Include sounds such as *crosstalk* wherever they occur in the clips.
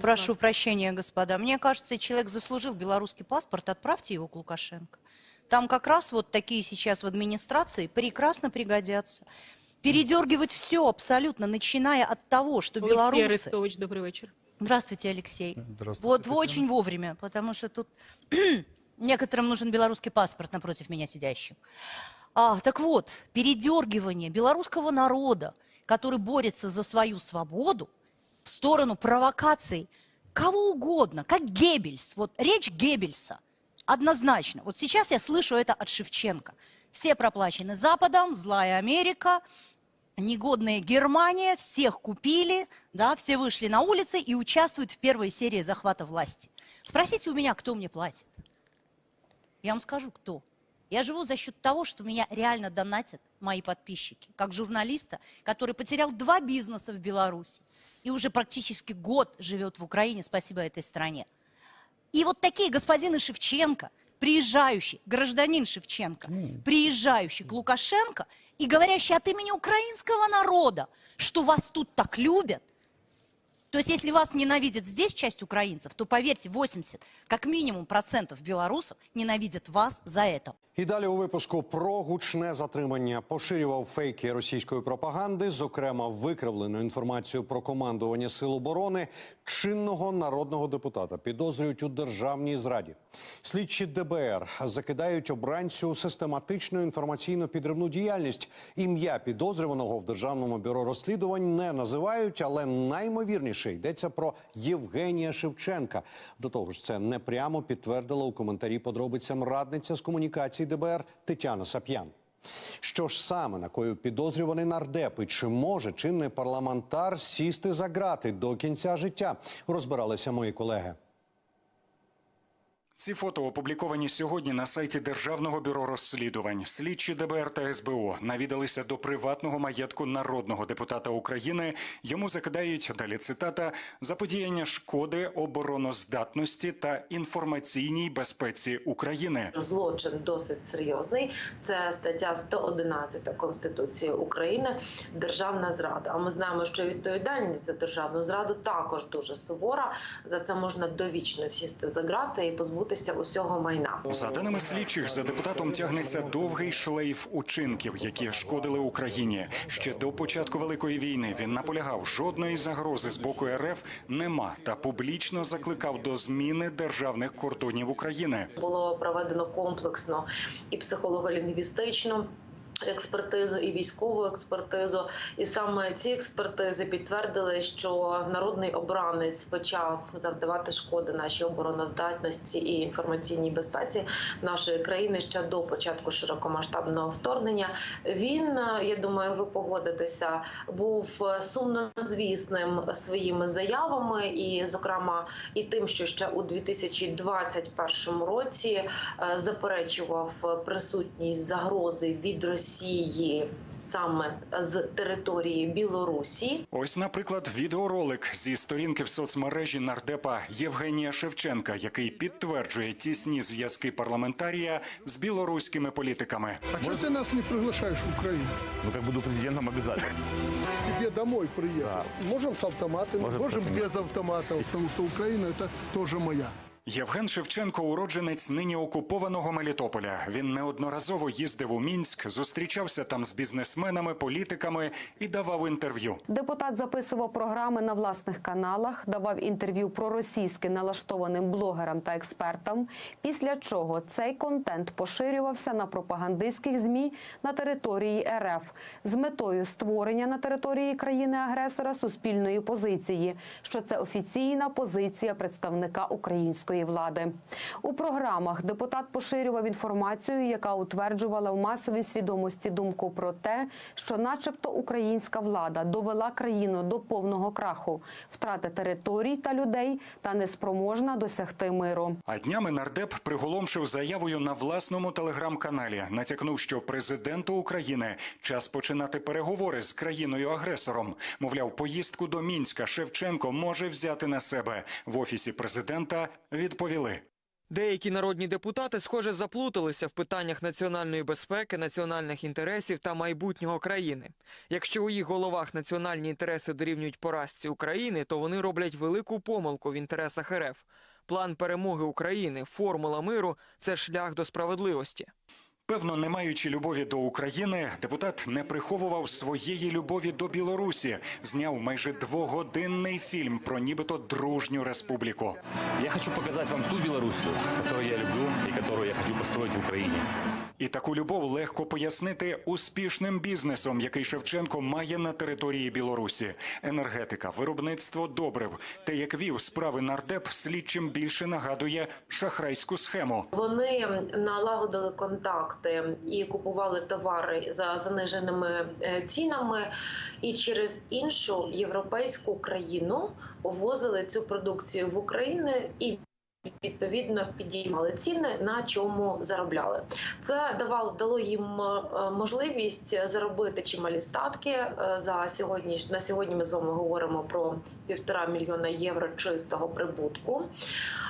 Прошу прощения, господа. Мне кажется, человек заслужил белорусский паспорт, отправьте его к Лукашенко. Там как раз вот такие сейчас в администрации прекрасно пригодятся. Передергивать все абсолютно, начиная от того, что Олексій белорусы... Арестович, добрий вечір. Здравствуйте, Алексей. Здравствуйте, Вот вы очень вовремя, потому что тут *clears throat* некоторым нужен белорусский паспорт напротив меня сидящим. А, так вот, передергивание белорусского народа, который борется за свою свободу, в сторону провокаций кого угодно, как Геббельс. Вот речь Геббельса однозначно. Вот сейчас я слышу это от Шевченко. Все проплачены Западом, злая Америка, негодная Германия, всех купили, да, все вышли на улицы и участвуют в первой серии захвата власти. Спросите у меня, кто мне платит. Я вам скажу, кто. Я живу за счет того, что меня реально донатят мои подписчики, как журналиста, который потерял два бизнеса в Беларуси и уже практически год живет в Украине, спасибо этой стране. И вот такие господины Шевченко, приезжающий, гражданин Шевченко, приезжающий к Лукашенко и говорящий от имени украинского народа, что вас тут так любят, то есть, если вас ненавидит здесь часть украинцев, то поверьте, 80, как минимум, процентов белорусов ненавидят вас за это. І далі у випуску про гучне затримання поширював фейки російської пропаганди, зокрема викривлену інформацію про командування сил оборони чинного народного депутата. Підозрюють у державній зраді. Слідчі ДБР закидають обранцю систематичну інформаційно підривну діяльність. Ім'я підозрюваного в державному бюро розслідувань не називають, але наймовірніше йдеться про Євгенія Шевченка. До того ж, це непрямо підтвердила у коментарі подробицям радниця з комунікації ДБР Тетяна Сап'ян. Що ж саме накоїв підозрюваний нардепи? чи може чинний парламентар сісти за грати до кінця життя? Розбиралися мої колеги. Ці фото опубліковані сьогодні на сайті Державного бюро розслідувань. Слідчі ДБР та СБУ навідалися до приватного маєтку народного депутата України. Йому закидають далі цитата заподіяння шкоди обороноздатності та інформаційній безпеці України. Злочин досить серйозний. Це стаття 111 Конституції України державна зрада. А ми знаємо, що відповідальність за державну зраду також дуже сувора. За це можна довічно сісти за грати і позбутися усього майна. За даними слідчих, за депутатом тягнеться довгий шлейф учинків, які шкодили Україні. Ще до початку великої війни він наполягав, жодної загрози з боку РФ нема та публічно закликав до зміни державних кордонів України. Було проведено комплексно і психолого-лінгвістичну. Експертизу і військову експертизу, і саме ці експертизи підтвердили, що народний обранець почав завдавати шкоди нашій обороноздатності і інформаційній безпеці нашої країни ще до початку широкомасштабного вторгнення. Він я думаю, ви погодитеся, був сумнозвісним своїми заявами, і, зокрема, і тим, що ще у 2021 році е, заперечував присутність загрози від Росії саме з території Білорусі. Ось, наприклад, відеоролик зі сторінки в соцмережі нардепа Євгенія Шевченка, який підтверджує тісні зв'язки парламентарія з білоруськими політиками. А что ты нас не приглашаешь в Украину? Ну, как буду президентом, обязательно. Себе домой приехать. Можем с автоматами, Можем можем, с автоматами. без автоматов, потому что Украина это тоже моя. Євген Шевченко уродженець нині окупованого Мелітополя. Він неодноразово їздив у Мінськ, зустрічався там з бізнесменами, політиками і давав інтерв'ю. Депутат записував програми на власних каналах, давав інтерв'ю проросійськи налаштованим блогерам та експертам. Після чого цей контент поширювався на пропагандистських змі на території РФ з метою створення на території країни-агресора суспільної позиції, що це офіційна позиція представника української влади. У програмах депутат поширював інформацію, яка утверджувала в масовій свідомості думку про те, що, начебто, українська влада довела країну до повного краху, втрати територій та людей та неспроможна досягти миру. А днями нардеп приголомшив заявою на власному телеграм-каналі. Натякнув, що президенту України час починати переговори з країною-агресором. Мовляв, поїздку до Мінська Шевченко може взяти на себе. В офісі президента відповіли. Деякі народні депутати, схоже, заплуталися в питаннях національної безпеки, національних інтересів та майбутнього країни. Якщо у їх головах національні інтереси дорівнюють поразці України, то вони роблять велику помилку в інтересах РФ. План перемоги України, формула миру це шлях до справедливості. Певно, не маючи любові до України, депутат не приховував своєї любові до Білорусі. Зняв майже двогодинний фільм про нібито дружню республіку. Я хочу показать вам ту Белоруссию, которую я люблю и которую я хочу построить в Украине. І таку любов легко пояснити успішним бізнесом, який Шевченко має на території Білорусі: енергетика, виробництво добрив. Те, як вів справи нардеп, слідчим більше нагадує шахрайську схему. Вони налагодили контакти і купували товари за заниженими е, цінами, і через іншу європейську країну ввозили цю продукцію в Україну і. Відповідно підіймали ціни, на чому заробляли. Це давало дало їм е, можливість заробити чималі статки. Е, За сьогодні на сьогодні ми з вами говоримо про півтора мільйона євро чистого прибутку.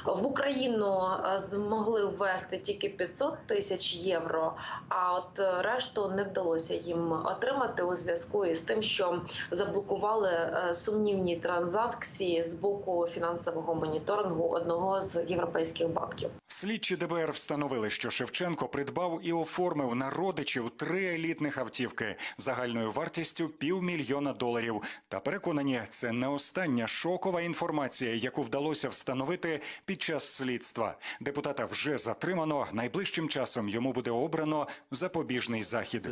В Україну е, змогли ввести тільки 500 тисяч євро. А от решту не вдалося їм отримати у зв'язку із тим, що заблокували сумнівні транзакції з боку фінансового моніторингу одного європейських банків. Слідчі ДБР встановили, що Шевченко придбав і оформив на родичів три елітних автівки загальною вартістю півмільйона доларів. Та переконані, це не остання шокова інформація, яку вдалося встановити під час слідства. Депутата вже затримано. Найближчим часом йому буде обрано запобіжний захід.